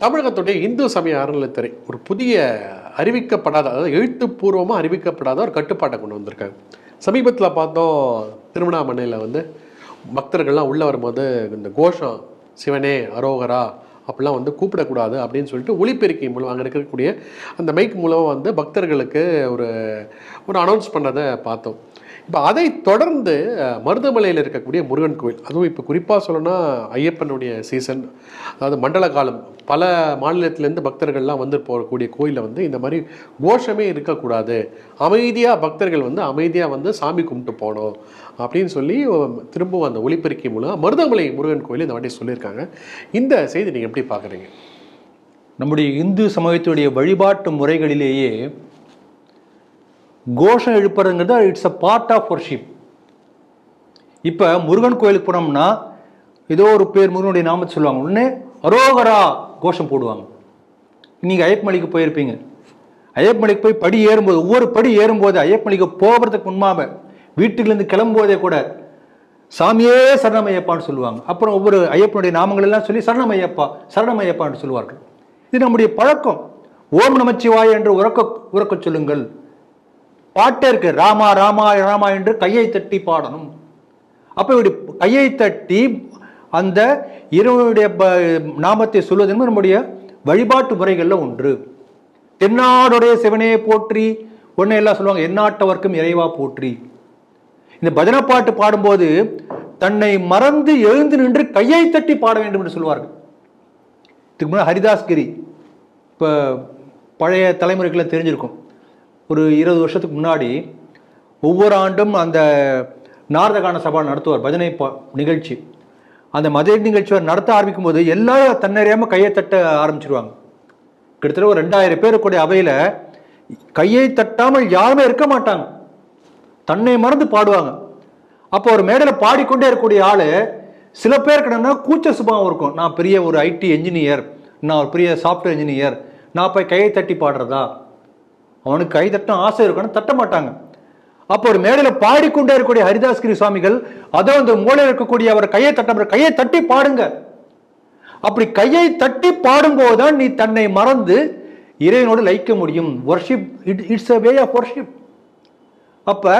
தமிழகத்துடைய இந்து சமய அறநிலைத்துறை ஒரு புதிய அறிவிக்கப்படாத அதாவது எழுத்துப்பூர்வமாக அறிவிக்கப்படாத ஒரு கட்டுப்பாட்டை கொண்டு வந்திருக்காங்க. சமீபத்தில் பார்த்தோம் திருவண்ணாமலையில் வந்து பக்தர்கள்லாம் உள்ளே வரும்போது இந்த கோஷம் சிவனே அரோகரா அப்படிலாம் வந்து கூப்பிடக்கூடாது அப்படின்னு சொல்லிட்டு ஒளிப்பெருக்கி மூலம் அங்கே இருக்கக்கூடிய அந்த மைக் மூலமாக வந்து பக்தர்களுக்கு ஒரு ஒரு அனௌன்ஸ் பண்ணதை பார்த்தோம். இப்போ அதை தொடர்ந்து மருதமலையில் இருக்கக்கூடிய முருகன் கோயில் அதுவும் இப்போ குறிப்பாக சொல்லணும்னா ஐயப்பனுடைய சீசன் அதாவது மண்டல காலம் பல மாநிலத்திலேருந்து பக்தர்கள்லாம் வந்து போகக்கூடிய கோயிலில் வந்து இந்த மாதிரி கோஷமே இருக்கக்கூடாது. அமைதியாக பக்தர்கள் வந்து அமைதியாக வந்து சாமி கும்பிட்டு போகணும் அப்படின்னு சொல்லி திரும்பவும் அந்த ஒளிப்பெருக்கி மூலம் மருதமலை முருகன் கோயில் இந்த வாட்டி சொல்லியிருக்காங்க. இந்த செய்தி நீங்கள் எப்படி பார்க்குறீங்க? நம்முடைய இந்து சமூகத்துடைய வழிபாட்டு முறைகளிலேயே கோஷம் எழுப்புறதுங்கிறது it's a part of worship இப்போ முருகன் கோயிலுக்கு போனோம்னா ஏதோ ஒரு பேர் முருகனுடைய நாமத்தை சொல்லுவாங்க. உடனே அரோகரா கோஷம் போடுவாங்க. நீங்கள் ஐயப்பமலைக்கு போயிருப்பீங்க. ஐயப்பமலைக்கு போய் படி ஏறும்போது ஒவ்வொரு படி ஏறும்போது ஐயப்பமலைக்கு போகிறதுக்கு முன்பாக வீட்டுக்குலேருந்து கிளம்பும்போதே கூட சாமியே சரணமையப்பான்னு சொல்லுவாங்க. அப்புறம் ஒவ்வொரு ஐயப்பனுடைய நாமங்கள் எல்லாம் சொல்லி சரணமையப்பா சரணமையப்பான்னு சொல்லுவார்கள். இது நம்முடைய பழக்கம். ஓம் நமச்சிவாய என்று உறக்க உறக்க சொல்லுங்கள். பாட்டே இருக்கு ராமா ராமா ராமா என்று கையை தட்டி பாடணும். அப்போ இப்படி கையை தட்டி அந்த இறைவனுடைய ப- நாமத்தை சொல்வது என்பது நம்முடைய வழிபாட்டு முறைகளில் ஒன்று. தென்னாடுடைய சிவனே போற்றி ஒன்று எல்லாம் சொல்லுவாங்க எந்நாட்டவர்க்கும் இறைவா போற்றி. இந்த பஜனை பாட்டு பாடும்போது தன்னை மறந்து எழுந்து நின்று கையை தட்டி பாட வேண்டும் என்று சொல்வார்கள். இதுக்கு முன்னாடி ஹரிதாஸ்கிரி இப்போ பழைய தலைமுறைகளை தெரிஞ்சிருக்கும். ஒரு இருபது வருஷத்துக்கு முன்னாடி ஒவ்வொரு ஆண்டும் அந்த நாரதகான சபா நடத்துவார் பஜனை நிகழ்ச்சி. அந்த மத நிகழ்ச்சியை நடத்த ஆரம்பிக்கும் போது எல்லாரும் தன்னறியாமல் கையை தட்ட ஆரம்பிச்சிருவாங்க. கிட்டத்தட்ட ஒரு ரெண்டாயிரம் பேர் கூடிய அவையில் கையை தட்டாமல் யாருமே இருக்க மாட்டாங்க. தன்னை மறந்து பாடுவாங்க. அப்போ ஒரு மேடையில் பாடிக்கொண்டே இருக்கக்கூடிய ஆள் சில பேர் கிட்டனா கூச்ச சுபாவம் இருக்கும். நான் பெரிய ஒரு ஐடி என்ஜினியர் நான் ஒரு பெரிய சாஃப்ட்வேர் இன்ஜினியர் நான் போய் கையை தட்டி பாடுறதா? அவனுக்கு கை தட்டும் ஆசை இருக்கணும் தட்ட மாட்டாங்க. அப்போ ஒரு மேடையில் பாடிக்கொண்டே இருக்கக்கூடிய ஹரிதாஸ்கிரி சுவாமிகள் அதோ அந்த மூலையில் இருக்கக்கூடிய அவர் கையை தட்ட கையை தட்டி பாடுங்க. அப்படி கையை தட்டி பாடும்போது தான் நீ தன்னை மறந்து இறைவனோடு லயிக்க முடியும். Worship it it's a way of worship அப்ப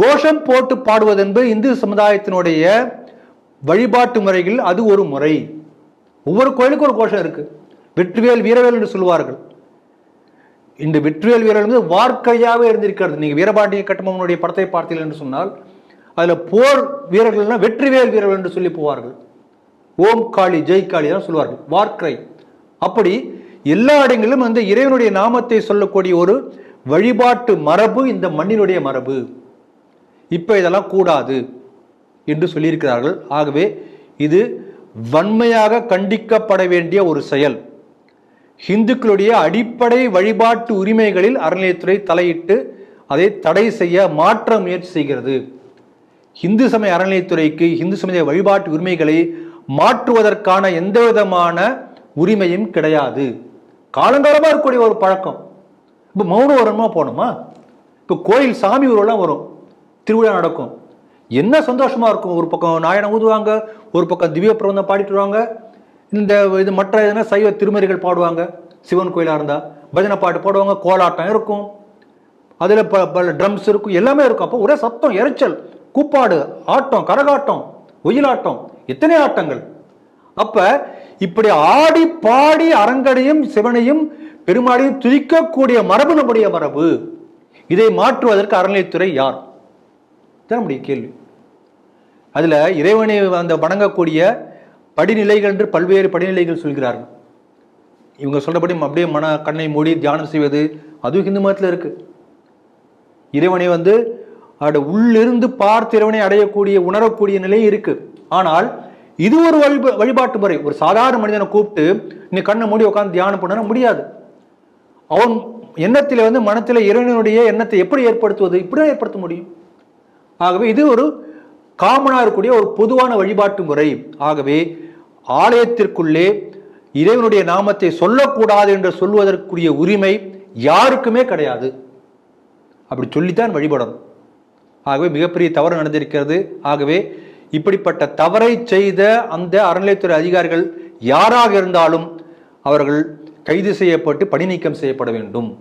கோஷம் போட்டு பாடுவது என்பது இந்து சமுதாயத்தினுடைய வழிபாட்டு முறைகள் அது ஒரு முறை. ஒவ்வொரு கோயிலுக்கும் ஒரு கோஷம் இருக்கு. வெற்றிவேல் வீரவேல் என்று சொல்வார்கள் இந்த வெற்றிவேல் வீரர் வந்து வார்க்கையாகவே இருந்திருக்கிறது. நீங்கள் வீரபாண்டிய கட்டமனுடைய படத்தை பார்த்தீர்கள் என்று சொன்னால் அதில் போர் வீரர்கள்னா வெற்றிவேல் வீரர்கள் என்று சொல்லி போவார்கள். ஓம் காளி ஜெய் காளி தான் சொல்லுவார்கள் வார்க்கை அப்படி எல்லா இடங்களிலும் அந்த இறைவனுடைய நாமத்தை சொல்லக்கூடிய ஒரு வழிபாட்டு மரபு இந்த மண்ணினுடைய மரபு. இப்போ இதெல்லாம் கூடாது என்று சொல்லியிருக்கிறார்கள். ஆகவே இது வன்மையாக கண்டிக்கப்பட வேண்டிய ஒரு செயல். இந்துக்களுடைய அடிப்படை வழிபாட்டு உரிமைகளில் அறநிலையத்துறை தலையிட்டு அதை தடை செய்ய மாற்ற முயற்சி செய்கிறது. இந்து சமய அறநிலையத்துறைக்கு இந்து சமய வழிபாட்டு உரிமைகளை மாற்றுவதற்கான எந்த விதமான உரிமையும் கிடையாது. காலங்காலமாக இருக்கக்கூடிய ஒரு பழக்கம். இப்போ மௌன வரமா போகணுமா இப்போ கோயில் சாமி ஊரெல்லாம் வரும். திருவிழா நடக்கும். என்ன சந்தோஷமாக இருக்கும். ஒரு பக்கம் நாயனை ஊதுவாங்க ஒரு பக்கம் திவ்ய பிரபந்தம் பாடிட்டு வருவாங்க. இந்த இது மற்ற எதுனா சைவ திருமறிகள் பாடுவாங்க. சிவன் கோயிலாக இருந்தால் பஜனை பாட்டு பாடுவாங்க கோலாட்டம் இருக்கும். அதில் ப பல ட்ரம்ஸ் இருக்கும் எல்லாமே இருக்கும். அப்போ ஒரே சத்தம் எரிச்சல் கூப்பாடு ஆட்டம் கரகாட்டம் ஒயிலாட்டம் எத்தனை ஆட்டங்கள். அப்போ இப்படி ஆடி பாடி அரங்கனையும் சிவனையும் பெருமாளையும் துதிக்கக்கூடிய மரபு நம்முடைய மரபு. இதை மாற்றுவதற்கு அறநிலையத்துறை யார்? இதுதான் நம்முடைய கேள்வி. அதில் இறைவனை அந்த வணங்கக்கூடிய படிநிலைகள் என்று பல்வேறு படிநிலைகள் சொல்கிறார்கள். இவங்க சொல்றபடி அப்படியே மன கண்ணை மூடி தியானம் செய்வது அதுவும் இந்து மதத்தில் இருக்கு. இறைவனை வந்து அவருடைய உள்ளிருந்து பார்த்து இறைவனை அடையக்கூடிய உணரக்கூடிய நிலை இருக்கு. ஆனால் இது ஒரு வழிபா வழிபாட்டு முறை. ஒரு சாதாரண மனிதனை கூப்பிட்டு நீ கண்ணை மூடி உட்காந்து தியானம் பண்ண முடியாது. அவன் எண்ணத்தில் வந்து மனத்தில் இறைவனுடைய எண்ணத்தை எப்படி ஏற்படுத்துவது? இப்படி ஏற்படுத்த முடியும். ஆகவே இது ஒரு காமனாக இருக்கக்கூடிய ஒரு பொதுவான வழிபாட்டு முறை. ஆகவே ஆலயத்திற்குள்ளே இறைவனுடைய நாமத்தை சொல்லக்கூடாது என்று சொல்வதற்குரிய உரிமை யாருக்குமே கிடையாது. அப்படி சொல்லித்தான் வழிபடணும். ஆகவே மிகப்பெரிய தவறு நடந்திருக்கிறது. ஆகவே இப்படிப்பட்ட தவறை செய்த அந்த அறநிலையத்துறை அதிகாரிகள் யாராக இருந்தாலும் அவர்கள் கைது செய்யப்பட்டு பணி நீக்கம் செய்யப்பட வேண்டும்.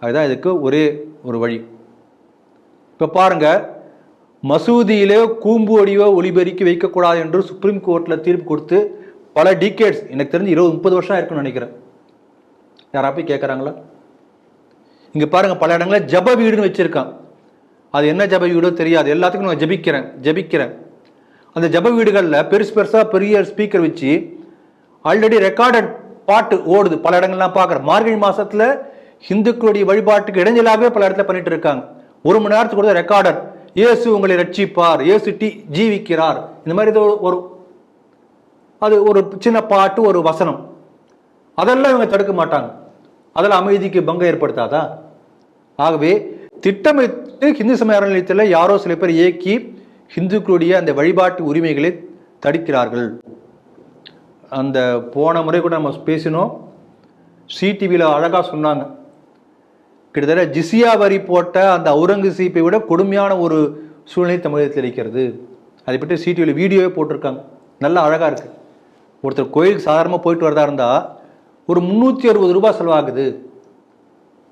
அதுதான் இதுக்கு ஒரே ஒரு வழி. இப்போ பாருங்கள் மசூதியிலே கூம்பு வடிவோ ஒளிபெருக்கி வைக்கக்கூடாது என்று சுப்ரீம் கோர்ட்டில் தீர்ப்பு கொடுத்து பல டிகேட்ஸ் எனக்கு தெரிஞ்சு இருபது முப்பது வருஷம் இருக்குன்னு நினைக்கிறேன். யாரா போய் கேட்குறாங்களா இங்கே பாருங்கள் பல இடங்களில் ஜப வீடுன்னு வச்சுருக்கான். அது என்ன ஜப வீடோ தெரியாது. எல்லாத்துக்கும் நான் ஜபிக்கிறேன் ஜபிக்கிறேன். அந்த ஜப வீடுகளில் பெருசு பெருசாக பெரிய ஸ்பீக்கர் வச்சு ஆல்ரெடி ரெக்கார்டட் பாட்டு ஓடுது. பல இடங்கள்லாம் பார்க்குறேன் மார்கழி மாதத்தில் ஹிந்துக்களுடைய வழிபாட்டுக்கு இடைஞ்சலாகவே பல இடத்துல பண்ணிட்டு இருக்காங்க. ஒரு மணி நேரத்துக்கு கூட ரெக்கார்டர் இயேசு உங்களை ரட்சிப்பார் இயேசு டி ஜீவிக்கிறார். இந்த மாதிரி ஏதோ ஒரு அது ஒரு சின்ன பாட்டு ஒரு வசனம். அதெல்லாம் இவங்க தடுக்க மாட்டாங்க. அதெல்லாம் அமைதிக்கு பங்கம் ஏற்படுத்தாதா? ஆகவே திட்டமிட்டு ஹிந்து சமய அறநிலையத்தில் யாரோ சில பேர் இயக்கி ஹிந்துக்களுடைய அந்த வழிபாட்டு உரிமைகளை தடுக்கிறார்கள். அந்த போன முறை கூட நம்ம பேசினோம். சிடிவியில் அழகாக சொன்னாங்க. கிட்டத்தட்ட ஜிசியா வரி போட்ட அந்த அவுரங்கசீப்பை விட கொடுமையான ஒரு சூழ்நிலை தமிழகத்தில் இருக்கிறது. அதை பற்றி சிடிவியில் வீடியோவே போட்டிருக்காங்க. நல்லா அழகாக இருக்குது ஒருத்தர் கோயிலுக்கு சாதாரணமாக போயிட்டு வரதா இருந்தால் ஒரு முந்நூற்றி அறுபது ரூபாய் செலவாகுது.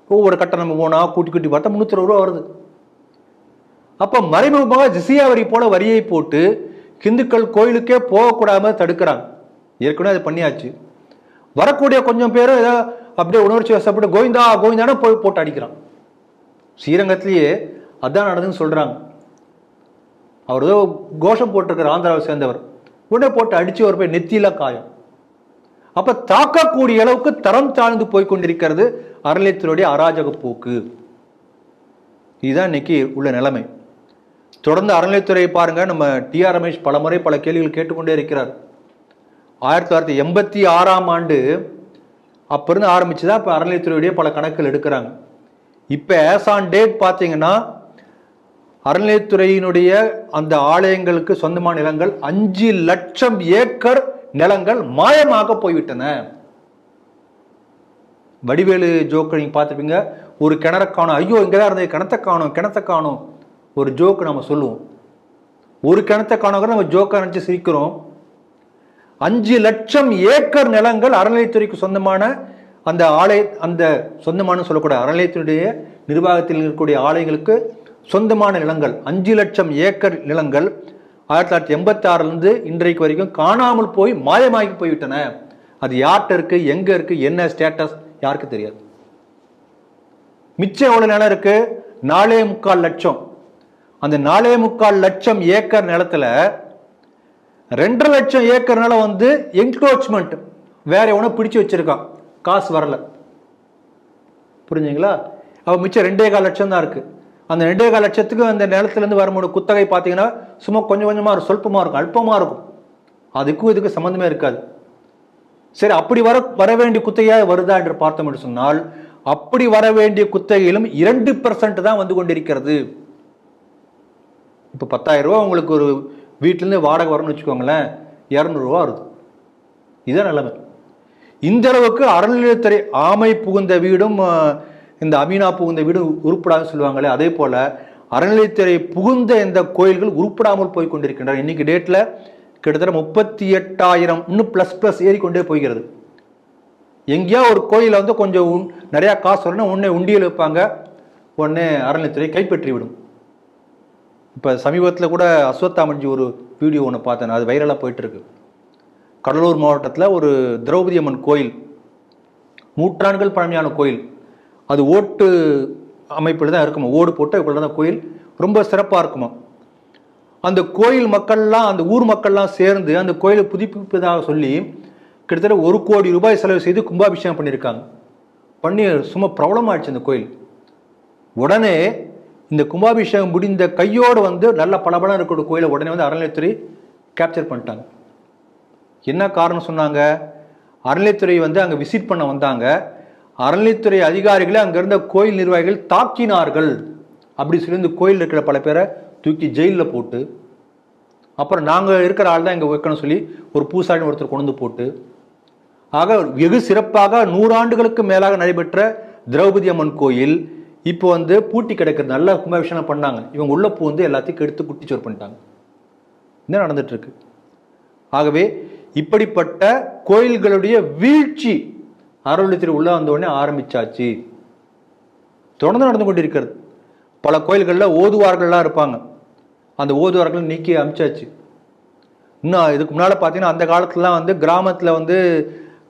ஒவ்வொரு கட்டணம் போனால் கூட்டி கூட்டி பார்த்தா முந்நூற்றி அறுபது ரூபா வருது. அப்போ மறைமுகமாக ஜிசியா வரி போல வரியை போட்டு ஹிந்துக்கள் கோயிலுக்கே போகக்கூடாமல் தடுக்கிறாங்க. ஏற்கனவே அது பண்ணியாச்சு. வரக்கூடிய கொஞ்சம் பேர் ஏதோ அப்படியே உணர்ச்சி வசப்பட்டு கோவிந்தா கோவிந்தான போய் போட்டு அடிக்கிறான். ஸ்ரீரங்கத்திலேயே அதான் நடந்துன்னு சொல்றாங்க. அவர் ஏதோ கோஷம் போட்டிருக்கிற ஆந்திராவை சேர்ந்தவர். உடனே போட்டு அடிச்சு ஒரு போய் நெத்தியில காயம். அப்போ தாக்கக்கூடிய அளவுக்கு தரம் தாழ்ந்து போய் கொண்டிருக்கிறது அறநிலையத்தினுடைய அராஜக போக்கு. இதுதான் இன்னைக்கு உள்ள நிலைமை. தொடர்ந்து அறநிலையத்துறையை பாருங்க நம்ம டி ஆர் ரமேஷ் பல முறை பல கேள்விகள் கேட்டுக்கொண்டே இருக்கிறார். ஆயிரத்தி தொள்ளாயிரத்தி எண்பத்தி ஆறாம் ஆண்டு அப்போ இருந்து ஆரம்பிச்சு தான் இப்போ அறநிலையத்துறையுடைய பல கணக்குகள் எடுக்கிறாங்க. இப்போ ஆஸ் ஆன் டேட் பார்த்தீங்கன்னா அறநிலையத்துறையினுடைய அந்த ஆலயங்களுக்கு சொந்தமான நிலங்கள் அஞ்சு லட்சம் ஏக்கர் நிலங்கள் மாயமாக போய்விட்டன. வடிவேலு ஜோக்கு நீங்கள் பார்த்துருப்பீங்க. ஒரு கிணற காணும். ஐயோ இங்கே தான் இருந்தது. கிணத்த காணும் கிணத்த காணும். ஒரு ஜோக்கு நம்ம சொல்லுவோம். ஒரு கிணத்தை காணோங்கிற நம்ம ஜோக்காக நினச்சி சிரிக்கிறோம். அஞ்சு லட்சம் ஏக்கர் நிலங்கள் அறநிலையத்துறைக்கு சொந்தமான அந்த ஆலய அந்த சொந்தமான சொல்லக்கூடிய அறநிலையத்தினுடைய நிர்வாகத்தில் இருக்கக்கூடிய ஆலயங்களுக்கு சொந்தமான நிலங்கள் அஞ்சு லட்சம் ஏக்கர் நிலங்கள் ஆயிரத்தி தொள்ளாயிரத்தி எண்பத்தி ஆறுலேருந்து இன்றைக்கு வரைக்கும் காணாமல் போய் மாயமாகி போய்விட்டன. அது யார்கிட்ட இருக்கு எங்கே இருக்கு என்ன ஸ்டேட்டஸ் யாருக்கு தெரியாது. மிச்சம் எவ்வளோ நிலம் இருக்குது நாலே முக்கால் லட்சம். அந்த நாலே முக்கால் லட்சம் ஏக்கர் நிலத்தில் ரெண்டரை லட்சம் ஏக்கர்னால வந்து என்க்ரோச்மெண்ட் வேற எவனோ பிடிச்சு வச்சிருக்கான். காசு வரல. புரிஞ்சுங்களா? அவ மிச்சம் ரெண்டே கால் லட்சம் தான் இருக்கு. அந்த ரெண்டே கால் லட்சத்துக்கு அந்த நிலத்துலேருந்து வரும்போது குத்தகை பார்த்தீங்கன்னா சும்மா கொஞ்சம் கொஞ்சமாக இருக்கும் சொல்பமாக இருக்கும் அல்பமாக இருக்கும். அதுக்கும் இதுக்கு சம்மந்தமே இருக்காது. சரி அப்படி வர வர வேண்டிய குத்தகையாக வருதா என்று பார்த்தோம் என்று சொன்னால் அப்படி வர வேண்டிய குத்தகையிலும் இரண்டு பர்சன்ட் தான் வந்து கொண்டிருக்கிறது. இப்போ பத்தாயிரம் ரூபா உங்களுக்கு ஒரு வீட்டிலேருந்து வாடகை வரணும்னு வச்சுக்கோங்களேன் இரநூறுவா வருது. இதுதான் நிலைமை. இந்த அளவுக்கு அறநிலையத்துறை ஆமை புகுந்த வீடும் இந்த அமீனா புகுந்த வீடும் உருப்படாதுன்னு சொல்லுவாங்களே அதே போல் அறநிலையத்துறை புகுந்த இந்த கோயில்கள் உருப்படாமல் போய் கொண்டிருக்கின்றன. இன்னைக்கு டேட்டில் கிட்டத்தட்ட முப்பத்தி எட்டாயிரம் இன்னும் ப்ளஸ் ப்ளஸ் ஏறிக்கொண்டே போய்கிறது. எங்கேயா ஒரு கோயிலில் வந்து கொஞ்சம் நிறையா காசு வரணும் உடனே உண்டியல் வைப்பாங்க உடனே அறநிலையத்துறை கைப்பற்றி விடும் இப்போ சமீபத்தில் கூட அஸ்வத்தாமன்ஜி ஒரு வீடியோ ஒன்று பார்த்தேன். அது வைரலாக போயிட்டுருக்கு. கடலூர் மாவட்டத்தில் ஒரு திரௌபதி அம்மன் கோயில் நூற்றாண்டுகள் பழமையான கோயில். அது ஓட்டு அமைப்பில் தான் இருக்குமா? ஓடு போட்டு இவ்வளோ தான் கோயில். ரொம்ப சிறப்பாக இருக்குமா? அந்த கோயில் மக்கள்லாம் அந்த ஊர் மக்கள்லாம் சேர்ந்து அந்த கோயிலை புதுப்பிப்பதாக சொல்லி கிட்டத்தட்ட ஒரு கோடி ரூபாய் செலவு செய்து கும்பாபிஷேகம் பண்ணியிருக்காங்க. பண்ணி சும்மா பிரபலமாகிடுச்சு அந்த கோயில். உடனே இந்த கும்பாபிஷேகம் முடிந்த கையோடு வந்து நல்ல பளபளன்னு இருக்கிற கோயிலை உடனே வந்து அறநிலையத்துறை கேப்சர் பண்ணிட்டாங்க. என்ன காரணம் சொன்னாங்க? அறநிலையத்துறை வந்து அங்கே விசிட் பண்ண வந்தாங்க. அறநிலையத்துறை அதிகாரிகளை அங்கே இருந்த கோயில் நிர்வாகிகள் தாக்கினார்கள். அப்படி சொல்லி இந்த கோயில் இருக்கிற பல பேரை தூக்கி ஜெயிலில் போட்டு அப்புறம் நாங்கள் இருக்கிற ஆள் தான் இங்கே வைக்கணும் சொல்லி ஒரு பூசாரின்னு ஒருத்தர் கொண்டு வந்து போட்டு ஆக வெகு சிறப்பாக நூறாண்டுகளுக்கு மேலாக நடைபெற்ற திரௌபதி அம்மன் கோயில் இப்போ வந்து பூட்டி கிடக்கிறது நல்லா கும்பாபிஷேகம் பண்ணாங்க. இவங்க உள்ள பூந்து எல்லாத்தையும் கெடுத்து குட்டிச்சோர் பண்ணிட்டாங்க. என்ன நடந்துட்டு இருக்கு ஆகவே இப்படிப்பட்ட கோயில்களுடைய வீழ்ச்சி அறநிலையத்துறை உள்ள வந்த ஆரம்பிச்சாச்சு. தொடர்ந்து நடந்து கொண்டிருக்கிறது. பல கோயில்களில் ஓதுவார்கள்லாம் இருப்பாங்க. அந்த ஓதுவார்கள் நீக்கி அமிச்சாச்சு. இன்னும் இதுக்கு முன்னால் பார்த்தீங்கன்னா அந்த காலத்துலலாம் வந்து கிராமத்தில் வந்து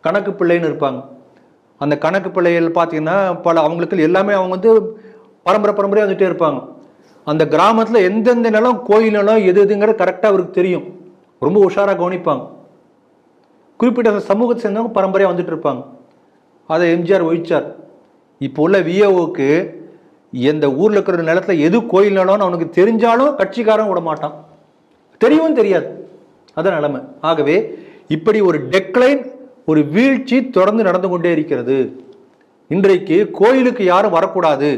கணக்கு பிள்ளைன்னு இருப்பாங்க. அந்த கணக்கு பிள்ளைகள் பார்த்தீங்கன்னா பல அவங்களுக்கு எல்லாமே அவங்க வந்து பரம்பரை பரம்பரையாக வந்துட்டே இருப்பாங்க. அந்த கிராமத்தில் எந்தெந்த நிலம் கோயில் நிலம் எது எதுங்கிறது கரெக்டாக அவருக்கு தெரியும். ரொம்ப உஷாராக கவனிப்பாங்க. குறிப்பிட்ட அந்த சமூகத்தை சேர்ந்தவங்க பரம்பரையாக வந்துட்டு இருப்பாங்க. அதை எம்ஜிஆர் ஒழிச்சார். இப்போ உள்ள விஏஓக்கு எந்த ஊரில் இருக்கிற நிலத்தில் எது கோயில் நிலம்னு அவனுக்கு தெரிஞ்சாலும் கட்சிக்காரன் விட மாட்டான். தெரியவும் தெரியாது. அதான் நிலைமை. ஆகவே இப்படி ஒரு டெக்லைன் ஒரு வீழ்ச்சி தொடர்ந்து நடந்து கொண்டே இருக்கிறது. இன்றைக்கு கோயிலுக்கு யாரும் வரக்கூடாது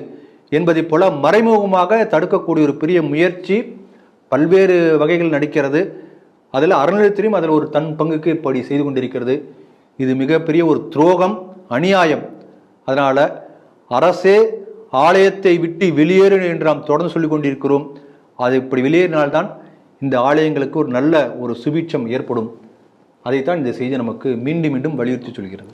என்பதை போல மறைமுகமாக தடுக்கக்கூடிய ஒரு பெரிய முயற்சி பல்வேறு வகைகள் நடிக்கிறது. அதில் அறநிலையத்திலையும் அதில் ஒரு தன் பங்குக்கு இப்படி செய்து கொண்டிருக்கிறது. இது மிகப்பெரிய ஒரு துரோகம் அநியாயம். அதனால் அரசே ஆலயத்தை விட்டு வெளியேறணும் என்று நாம் தொடர்ந்து சொல்லிக் கொண்டிருக்கிறோம். அது இப்படி வெளியேறினால்தான் இந்த ஆலயங்களுக்கு ஒரு நல்ல ஒரு சுபீட்சம் ஏற்படும். அதைத்தான் இந்த செய்தி நமக்கு மீண்டும் மீண்டும் வலியுறுத்தி சொல்கிறது.